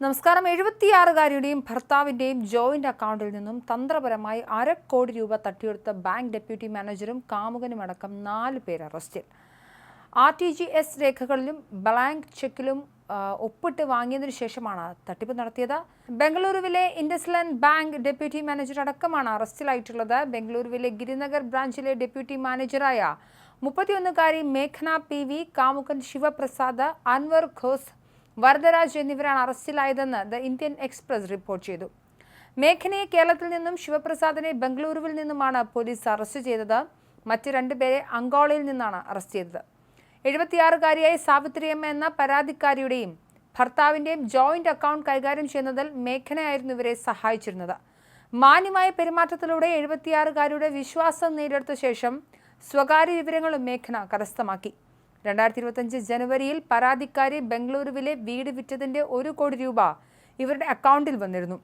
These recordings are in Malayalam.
നമസ്കാരം. എഴുപത്തിയാറുകാരിയുടെയും ഭർത്താവിന്റെയും ജോയിന്റ് അക്കൗണ്ടിൽ നിന്നും തന്ത്രപരമായി അര കോടി രൂപ തട്ടിയെടുത്ത ബാങ്ക് ഡെപ്യൂട്ടി മാനേജറും കാമുകനുമടക്കം നാല് പേർ അറസ്റ്റിൽ. ആർ ടി ജി എസ് രേഖകളിലും ബ്ലാങ്ക് ചെക്കിലും ഒപ്പിട്ട് വാങ്ങിയതിനു ശേഷമാണ് തട്ടിപ്പ് നടത്തിയത്. ബംഗളൂരുവിലെ ഇൻഡസ്ലാൻഡ് ബാങ്ക് ഡെപ്യൂട്ടി മാനേജർ അടക്കമാണ് അറസ്റ്റിലായിട്ടുള്ളത്. ബംഗളൂരുവിലെ ഗിരിനഗർ ബ്രാഞ്ചിലെ ഡെപ്യൂട്ടി മാനേജറായ മുപ്പത്തിയൊന്നുകാരി മേഘന പി വി കാമുകൻ ശിവപ്രസാദ് അൻവർ ഘോസ് വരദരാജ് എന്നിവരാണ് അറസ്റ്റിലായതെന്ന് ദ ഇന്ത്യൻ എക്സ്പ്രസ് റിപ്പോർട്ട് ചെയ്തു. മേഘനയെ കേരളത്തിൽ നിന്നും ശിവപ്രസാദിനെ ബംഗളൂരുവിൽ നിന്നുമാണ് പോലീസ് അറസ്റ്റ് ചെയ്തത്. മറ്റ് രണ്ടുപേരെ അങ്കോളയിൽ നിന്നാണ് അറസ്റ്റ് ചെയ്തത്. എഴുപത്തിയാറുകാരിയായ സാവിത്രിയമ്മ എന്ന പരാതിക്കാരിയുടെയും ഭർത്താവിന്റെയും ജോയിന്റ് അക്കൗണ്ട് കൈകാര്യം ചെയ്യുന്നതിൽ മേഘനയായിരുന്നു ഇവരെ സഹായിച്ചിരുന്നത്. മാന്യമായ പെരുമാറ്റത്തിലൂടെ എഴുപത്തിയാറുകാരിയുടെ വിശ്വാസം നേടിയെടുത്ത ശേഷം സ്വകാര്യ വിവരങ്ങളും മേഘന കരസ്ഥമാക്കി. രണ്ടായിരത്തി ഇരുപത്തഞ്ച് ജനുവരിയിൽ പരാതിക്കാരി ബംഗളൂരുവിലെ വീട് വിറ്റതിന്റെ ഒരു കോടി രൂപ ഇവരുടെ അക്കൗണ്ടിൽ വന്നിരുന്നു.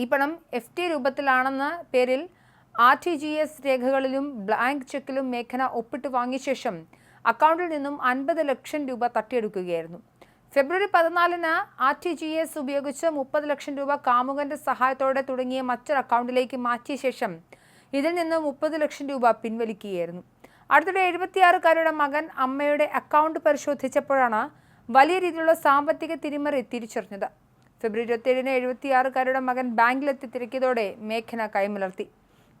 ഈ പണം എഫ് ടി രൂപത്തിലാണെന്ന പേരിൽ ആർ ടി ജി എസ് രേഖകളിലും ബ്ലാങ്ക് ചെക്കിലും മേഘന ഒപ്പിട്ട് വാങ്ങിയ ശേഷം അക്കൗണ്ടിൽ നിന്നും അൻപത് ലക്ഷം രൂപ തട്ടിയെടുക്കുകയായിരുന്നു. ഫെബ്രുവരി പതിനാലിന് ആർ ടി ജി എസ് ഉപയോഗിച്ച് മുപ്പത് ലക്ഷം രൂപ കാമുകന്റെ സഹായത്തോടെ തുടങ്ങിയ മറ്റൊരു അക്കൗണ്ടിലേക്ക് മാറ്റിയ ശേഷം ഇതിൽ നിന്ന് മുപ്പത് ലക്ഷം രൂപ പിൻവലിക്കുകയായിരുന്നു. അടുത്തിടെ എഴുപത്തിയാറുകാരുടെ മകൻ അമ്മയുടെ അക്കൗണ്ട് പരിശോധിച്ചപ്പോഴാണ് വലിയ രീതിയിലുള്ള സാമ്പത്തിക തിരിമറി തിരിച്ചറിഞ്ഞത്. ഫെബ്രുവരി ഇരുപത്തിയേഴിന് എഴുപത്തിയാറുകാരുടെ മകൻ ബാങ്കിലെത്തി തിരക്കിയതോടെ മേഘന കൈമലർത്തി.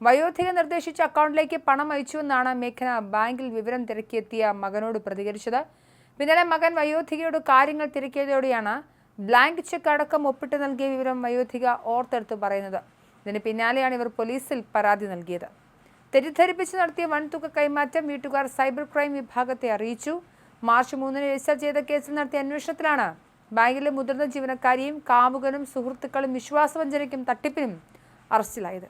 വയോധിക നിർദ്ദേശിച്ച അക്കൗണ്ടിലേക്ക് പണം അയച്ചുവെന്നാണ് മേഘന ബാങ്കിൽ വിവരം തിരക്കിയെത്തിയ മകനോട് പ്രതികരിച്ചത്. പിന്നാലെ മകൻ വയോധികയോട് കാര്യങ്ങൾ തിരക്കിയതോടെയാണ് ബ്ലാങ്ക് ചെക്ക് അടക്കം ഒപ്പിട്ട് നൽകിയ വിവരം വയോധിക ഓർത്തെടുത്ത് പറയുന്നത്. ഇതിന് പിന്നാലെയാണ് ഇവർ പോലീസിൽ പരാതി നൽകിയത്. തെറ്റിദ്ധരിപ്പിച്ച് നടത്തിയ വൻതുക കൈമാറ്റം വീട്ടുകാർ സൈബർ ക്രൈം വിഭാഗത്തെ അറിയിച്ചു. മാർച്ച് മൂന്നിന് രജിസ്റ്റർ ചെയ്ത കേസിൽ നടത്തിയ അന്വേഷണത്തിലാണ് ബാങ്കിലെ മുതിർന്ന ജീവനക്കാരിയും കാമുകനും സുഹൃത്തുക്കളും വിശ്വാസവഞ്ചനയ്ക്കും തട്ടിപ്പിനും അറസ്റ്റിലായത്.